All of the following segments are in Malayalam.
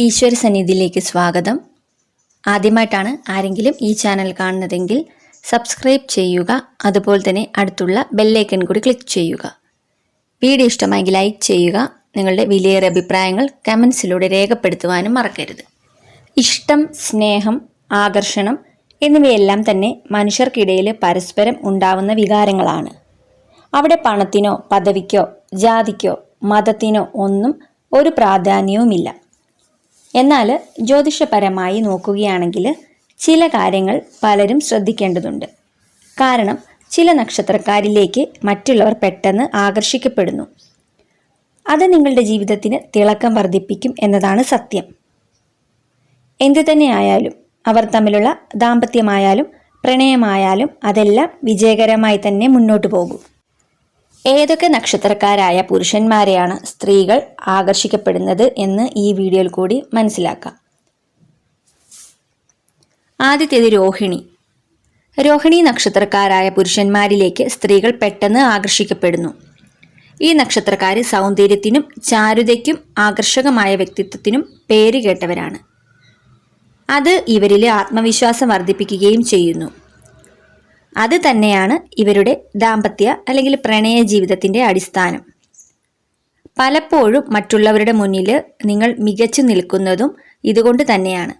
ഈശ്വര സന്നിധിയിലേക്ക് സ്വാഗതം. ആദ്യമായിട്ടാണ് ആരെങ്കിലും ഈ ചാനൽ കാണുന്നതെങ്കിൽ സബ്സ്ക്രൈബ് ചെയ്യുക അതുപോലെ തന്നെ അടുത്തുള്ള ബെല്ലൈക്കൺ കൂടി ക്ലിക്ക് ചെയ്യുക. വീഡിയോ ഇഷ്ടമായെങ്കിൽ ലൈക്ക് ചെയ്യുക നിങ്ങളുടെ വിലയേറെ അഭിപ്രായങ്ങൾ കമൻസിലൂടെ രേഖപ്പെടുത്തുവാനും മറക്കരുത്. ഇഷ്ടം സ്നേഹം ആകർഷണം എന്നിവയെല്ലാം തന്നെ മനുഷ്യർക്കിടയിൽ പരസ്പരം ഉണ്ടാവുന്ന വികാരങ്ങളാണ്. അവിടെ പണത്തിനോ പദവിക്കോ ജാതിക്കോ മതത്തിനോ ഒന്നും ഒരു പ്രാധാന്യവുമില്ല. എന്നാൽ ജ്യോതിഷപരമായി നോക്കുകയാണെങ്കിൽ ചില കാര്യങ്ങൾ പലരും ശ്രദ്ധിക്കേണ്ടതുണ്ട്. കാരണം ചില നക്ഷത്രക്കാരിലേക്ക് മറ്റുള്ളവർ പെട്ടെന്ന് ആകർഷിക്കപ്പെടുന്നു. അത് നിങ്ങളുടെ ജീവിതത്തിന് തിളക്കം വർദ്ധിപ്പിക്കും എന്നതാണ് സത്യം. എന്തു തന്നെയായാലും അവർ തമ്മിലുള്ള ദാമ്പത്യമായാലും പ്രണയമായാലും അതെല്ലാം വിജയകരമായി തന്നെ മുന്നോട്ട് പോകും. ഏതൊക്കെ നക്ഷത്രക്കാരായ പുരുഷന്മാരെയാണ് സ്ത്രീകൾ ആകർഷിക്കപ്പെടുന്നത് എന്ന് ഈ വീഡിയോയിൽ കൂടി മനസ്സിലാക്കാം. ആദ്യത്തേത് രോഹിണി. രോഹിണി നക്ഷത്രക്കാരായ പുരുഷന്മാരിലേക്ക് സ്ത്രീകൾ പെട്ടെന്ന് ആകർഷിക്കപ്പെടുന്നു. ഈ നക്ഷത്രക്കാർ സൗന്ദര്യത്തിനും ചാരുതയ്ക്കും ആകർഷകമായ വ്യക്തിത്വത്തിനും പേര് കേട്ടവരാണ്. അത് ഇവരിലെ ആത്മവിശ്വാസം വർദ്ധിപ്പിക്കുകയും ചെയ്യുന്നു. അത് തന്നെയാണ് ഇവരുടെ ദാമ്പത്യ അല്ലെങ്കിൽ പ്രണയ ജീവിതത്തിന്റെ അടിസ്ഥാനം. പലപ്പോഴും മറ്റുള്ളവരുടെ മുന്നിൽ നിങ്ങൾ മികച്ചു നിൽക്കുന്നതും ഇതുകൊണ്ട് തന്നെയാണ്.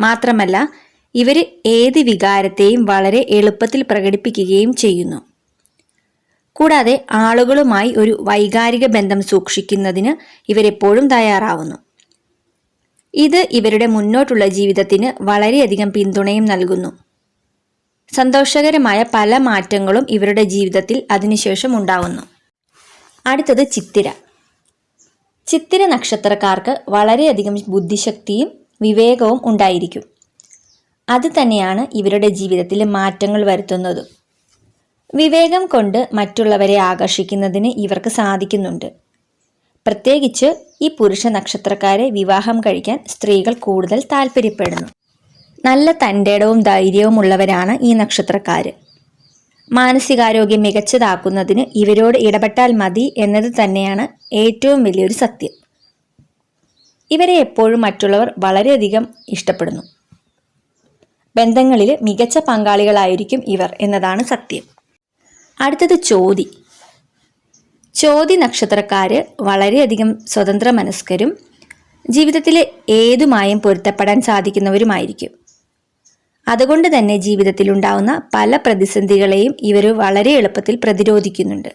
മാത്രമല്ല ഇവർ ഏത് വികാരത്തെയും വളരെ എളുപ്പത്തിൽ പ്രകടിപ്പിക്കുകയും ചെയ്യുന്നു. കൂടാതെ ആളുകളുമായി ഒരു വൈകാരിക ബന്ധം സൂക്ഷിക്കുന്നതിന് ഇവരെപ്പോഴും തയ്യാറാവുന്നു. ഇത് ഇവരുടെ മുന്നോട്ടുള്ള ജീവിതത്തിന് വളരെയധികം പിന്തുണയും നൽകുന്നു. സന്തോഷകരമായ പല മാറ്റങ്ങളും ഇവരുടെ ജീവിതത്തിൽ അതിനുശേഷം ഉണ്ടാവുന്നു. അടുത്തത് ചിത്തിര. ചിത്തിര നക്ഷത്രക്കാർക്ക് വളരെയധികം ബുദ്ധിശക്തിയും വിവേകവും ഉണ്ടായിരിക്കും. അത് തന്നെയാണ് ഇവരുടെ ജീവിതത്തിൽ മാറ്റങ്ങൾ വരുത്തുന്നതും. വിവേകം കൊണ്ട് മറ്റുള്ളവരെ ആകർഷിക്കുന്നതിന് ഇവർക്ക് സാധിക്കുന്നുണ്ട്. പ്രത്യേകിച്ച് ഈ പുരുഷ നക്ഷത്രക്കാരെ വിവാഹം കഴിക്കാൻ സ്ത്രീകൾ കൂടുതൽ താല്പര്യപ്പെടുന്നു. നല്ല തന്റെടവും ധൈര്യവും ഉള്ളവരാണ് ഈ നക്ഷത്രക്കാർ മാനസികാരോഗ്യം മികച്ചതാക്കുന്നതിന് ഇവരോട് ഇടപെട്ടാൽ മതി എന്നത് തന്നെയാണ് ഏറ്റവും വലിയൊരു സത്യം. ഇവരെ എപ്പോഴും മറ്റുള്ളവർ വളരെയധികം ഇഷ്ടപ്പെടുന്നു. ബന്ധങ്ങളിൽ മികച്ച പങ്കാളികളായിരിക്കും ഇവർ എന്നതാണ് സത്യം. അടുത്തത് ചോതി. ചോതി നക്ഷത്രക്കാർ വളരെയധികം സ്വതന്ത്ര മനസ്കരും ജീവിതത്തിലെ ഏതുമായും പൊരുത്തപ്പെടാൻ സാധിക്കുന്നവരുമായിരിക്കും. അതുകൊണ്ട് തന്നെ ജീവിതത്തിൽ ഉണ്ടാവുന്ന പല പ്രതിസന്ധികളെയും ഇവർ വളരെ എളുപ്പത്തിൽ പ്രതിരോധിക്കുന്നുണ്ട്.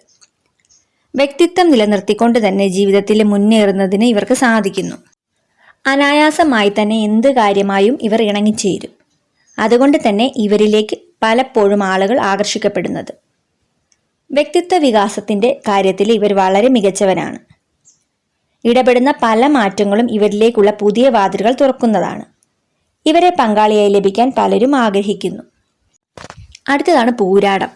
വ്യക്തിത്വം നിലനിർത്തിക്കൊണ്ട് തന്നെ ജീവിതത്തിൽ മുന്നേറുന്നതിന് ഇവർക്ക് സാധിക്കുന്നു. അനായാസമായി തന്നെ എന്ത് കാര്യമായും ഇവർ ഇണങ്ങിച്ചേരും. അതുകൊണ്ട് തന്നെ ഇവരിലേക്ക് പലപ്പോഴും ആളുകൾ ആകർഷിക്കപ്പെടുന്നത്. വ്യക്തിത്വ വികാസത്തിന്റെ കാര്യത്തിൽ ഇവർ വളരെ മികച്ചവരാണ്. ഇടപെടുന്ന പല മാറ്റങ്ങളും ഇവരിലേക്കുള്ള പുതിയ വാതിലുകൾ തുറക്കുന്നതാണ്. ഇവരെ പങ്കാളിയായി ലഭിക്കാൻ പലരും ആഗ്രഹിക്കുന്നു. അടുത്തതാണ് പൂരാടം.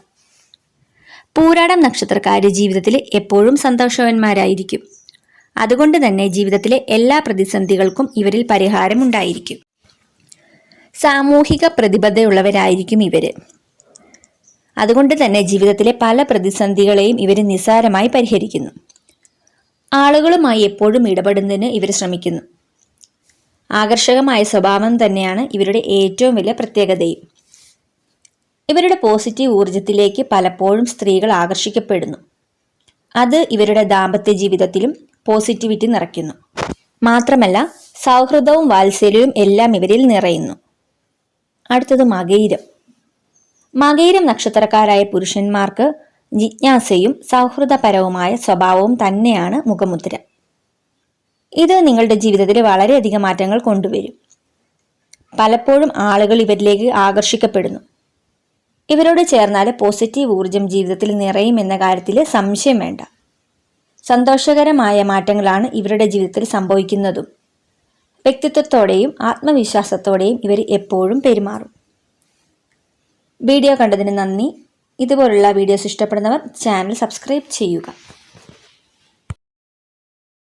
പൂരാടം നക്ഷത്രക്കാർ ജീവിതത്തിൽ എപ്പോഴും സന്തോഷവന്മാരായിരിക്കും. അതുകൊണ്ട് തന്നെ ജീവിതത്തിലെ എല്ലാ പ്രതിസന്ധികൾക്കും ഇവരിൽ പരിഹാരം ഉണ്ടായിരിക്കും സാമൂഹിക പ്രതിബദ്ധതയുള്ളവരായിരിക്കും ഇവർ. അതുകൊണ്ട് തന്നെ ജീവിതത്തിലെ പല പ്രതിസന്ധികളെയും ഇവർ നിസ്സാരമായി പരിഹരിക്കുന്നു. ആളുകളുമായി എപ്പോഴും ഇടപെടുന്നതിന് ഇവർ ശ്രമിക്കുന്നു. ആകർഷകമായ സ്വഭാവം തന്നെയാണ് ഇവരുടെ ഏറ്റവും വലിയ പ്രത്യേകതയും. ഇവരുടെ പോസിറ്റീവ് ഊർജത്തിലേക്ക് പലപ്പോഴും സ്ത്രീകൾ ആകർഷിക്കപ്പെടുന്നു. അത് ഇവരുടെ ദാമ്പത്യ ജീവിതത്തിലും പോസിറ്റിവിറ്റി നിറയ്ക്കുന്നു. മാത്രമല്ല സൗഹൃദവും വാത്സല്യവും എല്ലാം ഇവരിൽ നിറയുന്നു. അടുത്തത് മകയിരം മകയിരം നക്ഷത്രക്കാരായ പുരുഷന്മാർക്ക് ജിജ്ഞാസയും സൗഹൃദപരവുമായ സ്വഭാവവും തന്നെയാണ് മുഖമുദ്ര. ഇത് നിങ്ങളുടെ ജീവിതത്തിൽ വളരെയധികം മാറ്റങ്ങൾ കൊണ്ടുവരും. പലപ്പോഴും ആളുകൾ ഇവരിലേക്ക് ആകർഷിക്കപ്പെടുന്നു. ഇവരോട് ചേർന്നാൽ പോസിറ്റീവ് ഊർജം ജീവിതത്തിൽ നിറയും എന്ന കാര്യത്തിൽ സംശയം വേണ്ട. സന്തോഷകരമായ മാറ്റങ്ങളാണ് ഇവരുടെ ജീവിതത്തിൽ സംഭവിക്കുന്നതും. വ്യക്തിത്വത്തോടെയും ആത്മവിശ്വാസത്തോടെയും ഇവർ എപ്പോഴും പെരുമാറും. വീഡിയോ കണ്ടതിന് നന്ദി. ഇതുപോലുള്ള വീഡിയോസ് ഇഷ്ടപ്പെടുന്നവർ ചാനൽ സബ്സ്ക്രൈബ് ചെയ്യുക.